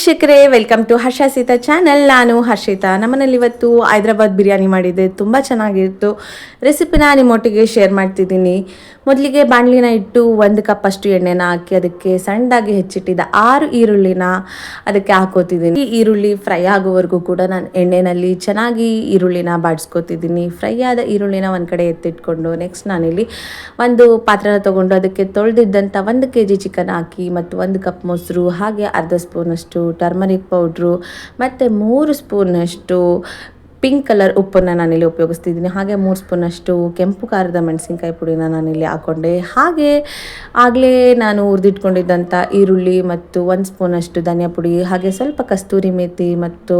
ವೀಕ್ಷಕರೇ, welcome to Harsha Seetha channel. ನಾನು ಹರ್ಷಿತಾ. ನಮ್ಮನೇಲಿ ಇವತ್ತು ಹೈದ್ರಾಬಾದ್ ಬಿರಿಯಾನಿ ಮಾಡಿದ್ದೆ ತುಂಬ ಚೆನ್ನಾಗಿತ್ತು. ರೆಸಿಪಿನ ನಿಮ್ಮೊಟ್ಟಿಗೆ ಶೇರ್ ಮಾಡ್ತಿದ್ದೀನಿ. ಮೊದಲಿಗೆ ಬಾಣಲಿನ ಇಟ್ಟು ಒಂದು ಕಪ್ ಅಷ್ಟು ಎಣ್ಣೆನ ಹಾಕಿ ಅದಕ್ಕೆ ಸಣ್ಣದಾಗಿ ಹೆಚ್ಚಿಟ್ಟಿದ್ದ ಆರು ಈರುಳ್ಳಿನ ಅದಕ್ಕೆ ಹಾಕೋತಿದ್ದೀನಿ. ಈರುಳ್ಳಿ ಫ್ರೈ ಆಗೋವರೆಗೂ ಕೂಡ ನಾನು ಎಣ್ಣೆನಲ್ಲಿ ಚೆನ್ನಾಗಿ ಈರುಳ್ಳಿನ ಬಾಡಿಸ್ಕೋತಿದ್ದೀನಿ. ಫ್ರೈ ಆದ ಈರುಳ್ಳಿನ ಒಂದು ಕಡೆ ಎತ್ತಿಟ್ಕೊಂಡು ನೆಕ್ಸ್ಟ್ ನಾನಿಲ್ಲಿ ಒಂದು ಪಾತ್ರನ ತೊಗೊಂಡು ಅದಕ್ಕೆ ತೊಳೆದಿದ್ದಂಥ ಒಂದು ಕೆ ಜಿ ಚಿಕನ್ ಹಾಕಿ ಮತ್ತು ಒಂದು ಕಪ್ ಮೊಸರು, ಹಾಗೆ ಅರ್ಧ ಸ್ಪೂನಷ್ಟು ಟರ್ಮರಿಕ್ ಪೌಡ್ರು ಮತ್ತು ಮೂರು ಸ್ಪೂನಷ್ಟು ಪಿಂಕ್ ಕಲರ್ ಉಪ್ಪನ್ನು ನಾನಿಲ್ಲಿ ಉಪಯೋಗಿಸ್ತಿದ್ದೀನಿ. ಹಾಗೆ ಮೂರು ಸ್ಪೂನಷ್ಟು ಕೆಂಪು ಖಾರದ ಮೆಣಸಿನ್ಕಾಯಿ ಪುಡಿನ ನಾನಿಲ್ಲಿ ಹಾಕೊಂಡೆ. ಹಾಗೆ ಆಗಲೇ ನಾನು ಹುರಿದಿಟ್ಕೊಂಡಿದ್ದಂಥ ಈರುಳ್ಳಿ ಮತ್ತು ಒಂದು ಸ್ಪೂನಷ್ಟು ಧನಿಯಾ ಪುಡಿ, ಹಾಗೆ ಸ್ವಲ್ಪ ಕಸ್ತೂರಿ ಮೇಥಿ ಮತ್ತು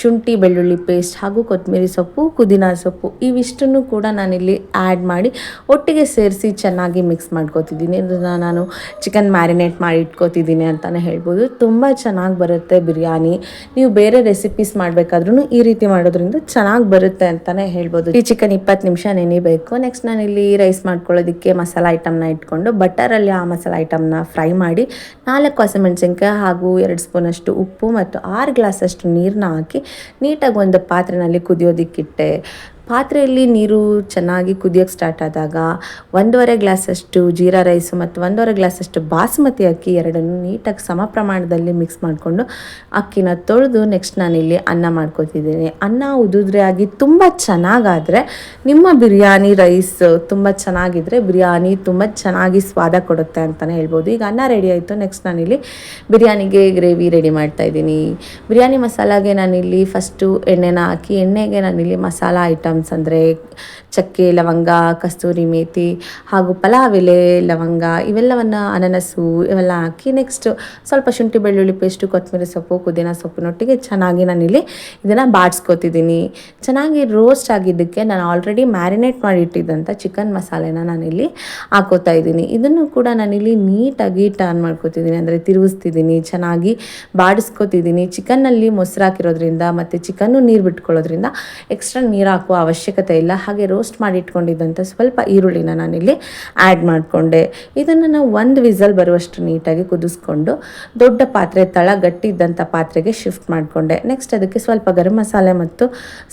ಶುಂಠಿ ಬೆಳ್ಳುಳ್ಳಿ ಪೇಸ್ಟ್ ಹಾಗೂ ಕೊತ್ತಂಬರಿ ಸೊಪ್ಪು, ಪುದೀನ ಸೊಪ್ಪು ಇವಿಷ್ಟನ್ನು ಕೂಡ ನಾನಿಲ್ಲಿ ಆ್ಯಡ್ ಮಾಡಿ ಒಟ್ಟಿಗೆ ಸೇರಿಸಿ ಚೆನ್ನಾಗಿ ಮಿಕ್ಸ್ ಮಾಡ್ಕೋತಿದ್ದೀನಿ. ಇದನ್ನು ನಾನು ಚಿಕನ್ ಮ್ಯಾರಿನೇಟ್ ಮಾಡಿ ಇಟ್ಕೋತಿದ್ದೀನಿ ಅಂತಲೇ ಹೇಳ್ಬೋದು. ತುಂಬ ಚೆನ್ನಾಗಿ ಬರುತ್ತೆ ಬಿರಿಯಾನಿ. ನೀವು ಬೇರೆ ರೆಸಿಪೀಸ್ ಮಾಡಬೇಕಾದ್ರೂ ಈ ರೀತಿ ಮಾಡೋದ್ರಿಂದ ಚೆನ್ನಾಗಿ ಬರುತ್ತೆ ಅಂತಲೇ ಹೇಳ್ಬೋದು. ಈ ಚಿಕನ್ ಇಪ್ಪತ್ತು ನಿಮಿಷ ನೆನಿಬೇಕು. ನೆಕ್ಸ್ಟ್ ನಾನಿಲ್ಲಿ ರೈಸ್ ಮಾಡ್ಕೊಳ್ಳೋದಕ್ಕೆ ಮಸಾಲ ಐಟಮ್ನ ಇಟ್ಕೊಂಡು ಬಟರಲ್ಲಿ ಆ ಮಸಾಲ ಐಟಮ್ನ ಫ್ರೈ ಮಾಡಿ ನಾಲ್ಕು ಹಸಿಮೆಣಸಿನ್ಕಾಯಿ ಹಾಗೂ ಎರಡು ಸ್ಪೂನಷ್ಟು ಉಪ್ಪು ಮತ್ತು ಆರು ಗ್ಲಾಸಷ್ಟು ನೀರನ್ನ ಹಾಕಿ ನೀಟಾಗಿ ಒಂದು ಪಾತ್ರೆನಲ್ಲಿ ಕುದಿಯೋದಕ್ಕಿಟ್ಟೆ. ಪಾತ್ರೆಯಲ್ಲಿ ನೀರು ಚೆನ್ನಾಗಿ ಕುದಿಯೋಕ್ಕೆ ಸ್ಟಾರ್ಟ್ ಆದಾಗ ಒಂದೂವರೆ ಗ್ಲಾಸಷ್ಟು ಜೀರಾ ರೈಸು ಮತ್ತು ಒಂದೂವರೆ ಗ್ಲಾಸಷ್ಟು ಬಾಸುಮತಿ ಅಕ್ಕಿ ಎರಡನ್ನು ನೀಟಾಗಿ ಸಮ ಪ್ರಮಾಣದಲ್ಲಿ ಮಿಕ್ಸ್ ಮಾಡಿಕೊಂಡು ಅಕ್ಕಿನ ತೊಳೆದು ನೆಕ್ಸ್ಟ್ ನಾನಿಲ್ಲಿ ಅನ್ನ ಮಾಡ್ಕೊತಿದ್ದೀನಿ. ಅನ್ನ ಉದುದ್ರೆ ಆಗಿ ತುಂಬ ಚೆನ್ನಾಗಾದರೆ ನಿಮ್ಮ ಬಿರಿಯಾನಿ ರೈಸ್ ತುಂಬ ಚೆನ್ನಾಗಿದ್ದರೆ ಬಿರಿಯಾನಿ ತುಂಬ ಚೆನ್ನಾಗಿ ಸ್ವಾದ ಕೊಡುತ್ತೆ ಅಂತಲೇ ಹೇಳ್ಬೋದು. ಈಗ ಅನ್ನ ರೆಡಿ ಆಯಿತು ನೆಕ್ಸ್ಟ್ ನಾನಿಲ್ಲಿ ಬಿರಿಯಾನಿಗೆ ಗ್ರೇವಿ ರೆಡಿ ಮಾಡ್ತಾ ಇದ್ದೀನಿ. ಬಿರಿಯಾನಿ ಮಸಾಲಾಗೆ ನಾನಿಲ್ಲಿ ಫಸ್ಟು ಎಣ್ಣೆನ ಹಾಕಿ, ಎಣ್ಣೆಗೆ ನಾನಿಲ್ಲಿ ಮಸಾಲ ಐಟಮ್ಸ್ ಅಂದರೆ ಚಕ್ಕೆ, ಲವಂಗ, ಕಸ್ತೂರಿ ಮೇಥಿ ಹಾಗೂ ಪಲಾವ್ ಎಲೆ ಲವಂಗ ಇವೆಲ್ಲವನ್ನು ಅನನಸು ಇವೆಲ್ಲ ಹಾಕಿ ನೆಕ್ಸ್ಟ್ ಸ್ವಲ್ಪ ಶುಂಠಿ, ಬೆಳ್ಳುಳ್ಳಿ ಪೇಸ್ಟು ಕೊತ್ತಂಬರಿ ಸೊಪ್ಪು, ಪುದೀನ ಸೊಪ್ಪಿನೊಟ್ಟಿಗೆ ಚೆನ್ನಾಗಿ ನಾನಿಲ್ಲಿ ಇದನ್ನು ಬಾಡಿಸ್ಕೊತಿದ್ದೀನಿ. ಚೆನ್ನಾಗಿ ರೋಸ್ಟ್ ಆಗಿದ್ದಕ್ಕೆ ನಾನು ಆಲ್ರೆಡಿ ಮ್ಯಾರಿನೇಟ್ ಮಾಡಿ ಇಟ್ಟಿದ್ದಂಥ ಚಿಕನ್ ಮಸಾಲೆನ ನಾನಿಲ್ಲಿ ಹಾಕೋತಾ ಇದ್ದೀನಿ. ಇದನ್ನು ಕೂಡ ನಾನಿಲ್ಲಿ ನೀಟಾಗಿ ಟರ್ನ್ ಮಾಡ್ಕೋತಿದ್ದೀನಿ, ಅಂದರೆ ತಿರುಗಿಸ್ತಿದ್ದೀನಿ, ಚೆನ್ನಾಗಿ ಬಾಡಿಸ್ಕೋತಿದ್ದೀನಿ. ಚಿಕನ್ನಲ್ಲಿ ಮೊಸರು ಹಾಕಿರೋದ್ರಿಂದ ಮತ್ತು ಚಿಕನ್ನು ನೀರು ಬಿಟ್ಕೊಳ್ಳೋದ್ರಿಂದ ಎಕ್ಸ್ಟ್ರಾ ನೀರು ಹಾಕುವ ಅವಶ್ಯಕತೆ ಇಲ್ಲ. ಹಾಗೆ ರೋಸ್ಟ್ ಮಾಡಿ ಇಟ್ಕೊಂಡಿದ್ದಂಥ ಸ್ವಲ್ಪ ಈರುಳ್ಳಿನ ನಾನಿಲ್ಲಿ ಆ್ಯಡ್ ಮಾಡಿಕೊಂಡೆ. ಇದನ್ನು ನಾವು ಒಂದು ವಿಸಲ್ ಬರುವಷ್ಟು ನೀಟಾಗಿ ಕುದಿಸ್ಕೊಂಡು ದೊಡ್ಡ ಪಾತ್ರೆ ತಳ ಗಟ್ಟಿದ್ದಂಥ ಪಾತ್ರೆಗೆ ಶಿಫ್ಟ್ ಮಾಡಿಕೊಂಡೆ. ನೆಕ್ಸ್ಟ್ ಅದಕ್ಕೆ ಸ್ವಲ್ಪ ಗರಂ ಮಸಾಲೆ ಮತ್ತು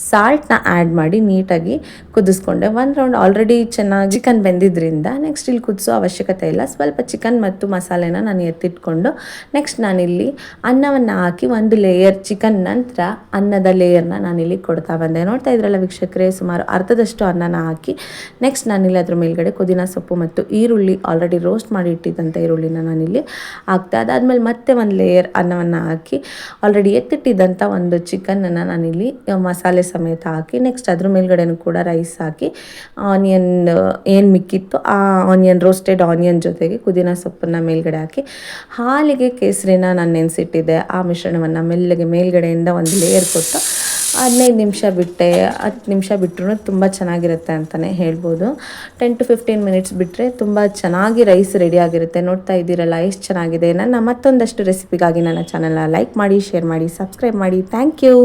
ಸಾಲ್ಟ್ನ ಆ್ಯಡ್ ಮಾಡಿ ನೀಟಾಗಿ ಕುದಿಸ್ಕೊಂಡೆ. ಒಂದು ರೌಂಡ್ ಆಲ್ರೆಡಿ ಚೆನ್ನಾಗಿ ಚಿಕನ್ ಬೆಂದಿದ್ರಿಂದ ನೆಕ್ಸ್ಟ್ ಇಲ್ಲಿ ಕುದಿಸೋ ಅವಶ್ಯಕತೆ ಇಲ್ಲ. ಸ್ವಲ್ಪ ಚಿಕನ್ ಮತ್ತು ಮಸಾಲೆನ ನಾನು ಎತ್ತಿಟ್ಕೊಂಡು ನೆಕ್ಸ್ಟ್ ನಾನಿಲ್ಲಿ ಅನ್ನವನ್ನು ಹಾಕಿ ಒಂದು ಲೇಯರ್ ಚಿಕನ್ ನಂತರ ಅನ್ನದ ಲೇಯರ್ನ ನಾನಿಲ್ಲಿ ಕೊಡ್ತಾ ಬಂದೆ. ನೋಡ್ತಾ ಇದ್ರಲ್ಲ ವೀಕ್ಷಕರೇ? ಸುಮಾರು ಅರ್ಧದಷ್ಟು ಅನ್ನನ ಹಾಕಿ ನೆಕ್ಸ್ಟ್ ನಾನಿಲ್ಲಿ ಅದ್ರ ಮೇಲ್ಗಡೆ ಪುದೀನ ಸೊಪ್ಪು ಮತ್ತು ಈರುಳ್ಳಿ ಆಲ್ರೆಡಿ ರೋಸ್ಟ್ ಮಾಡಿ ಇಟ್ಟಿದ್ದಂಥ ಈರುಳ್ಳಿನ ನಾನಿಲ್ಲಿ ಹಾಕ್ತೆ ಅದಾದಮೇಲೆ ಮತ್ತೆ ಒಂದು ಲೇಯರ್ ಅನ್ನವನ್ನು ಹಾಕಿ ಆಲ್ರೆಡಿ ಎತ್ತಿಟ್ಟಿದ್ದಂಥ ಒಂದು ಚಿಕನನ್ನು ನಾನಿಲ್ಲಿ ಮಸಾಲೆ ಸಮೇತ ಹಾಕಿ ನೆಕ್ಸ್ಟ್ ಅದ್ರ ಮೇಲ್ಗಡೆನೂ ಕೂಡ ರೈಸ್ ಹಾಕಿ ಆನಿಯನ್ ಏನು ಮಿಕ್ಕಿತ್ತು ಆ ಆನಿಯನ್ ರೋಸ್ಟೆಡ್ ಆನಿಯನ್ ಜೊತೆಗೆ ಪುದೀನ ಸೊಪ್ಪನ್ನು ಮೇಲ್ಗಡೆ ಹಾಕಿ, ಹಾಲಿಗೆ ಕೇಸರಿನ ನಾನು ನೆನೆಸಿಟ್ಟಿದ್ದೆ. ಆ ಮಿಶ್ರಣವನ್ನು ಮೆಲ್ಲಗೆ ಮೇಲ್ಗಡೆಯಿಂದ ಒಂದು ಲೇಯರ್ ಕೊಟ್ಟು ಹದಿನೈದು ನಿಮಿಷ ಬಿಟ್ಟೆ, ಹತ್ತು ನಿಮಿಷ ಬಿಟ್ಟರು ತುಂಬ ಚೆನ್ನಾಗಿರುತ್ತೆ ಅಂತಲೇ ಹೇಳ್ಬೋದು. ಟೆನ್ ಟು ಫಿಫ್ಟೀನ್ ಮಿನಿಟ್ಸ್ ಬಿಟ್ಟರೆ ತುಂಬ ಚೆನ್ನಾಗಿ ರೈಸ್ ರೆಡಿ ಆಗಿರುತ್ತೆ. ನೋಡ್ತಾ ಇದ್ದೀರಲ್ಲ, ಎಷ್ಟು ಚೆನ್ನಾಗಿದೆ. ನನ್ನ ಮತ್ತೊಂದಷ್ಟು ರೆಸಿಪಿಗಾಗಿ ನನ್ನ ಚಾನಲ್ನ ಲೈಕ್ ಮಾಡಿ ಶೇರ್ ಮಾಡಿ ಸಬ್ಸ್ಕ್ರೈಬ್ ಮಾಡಿ. Thank you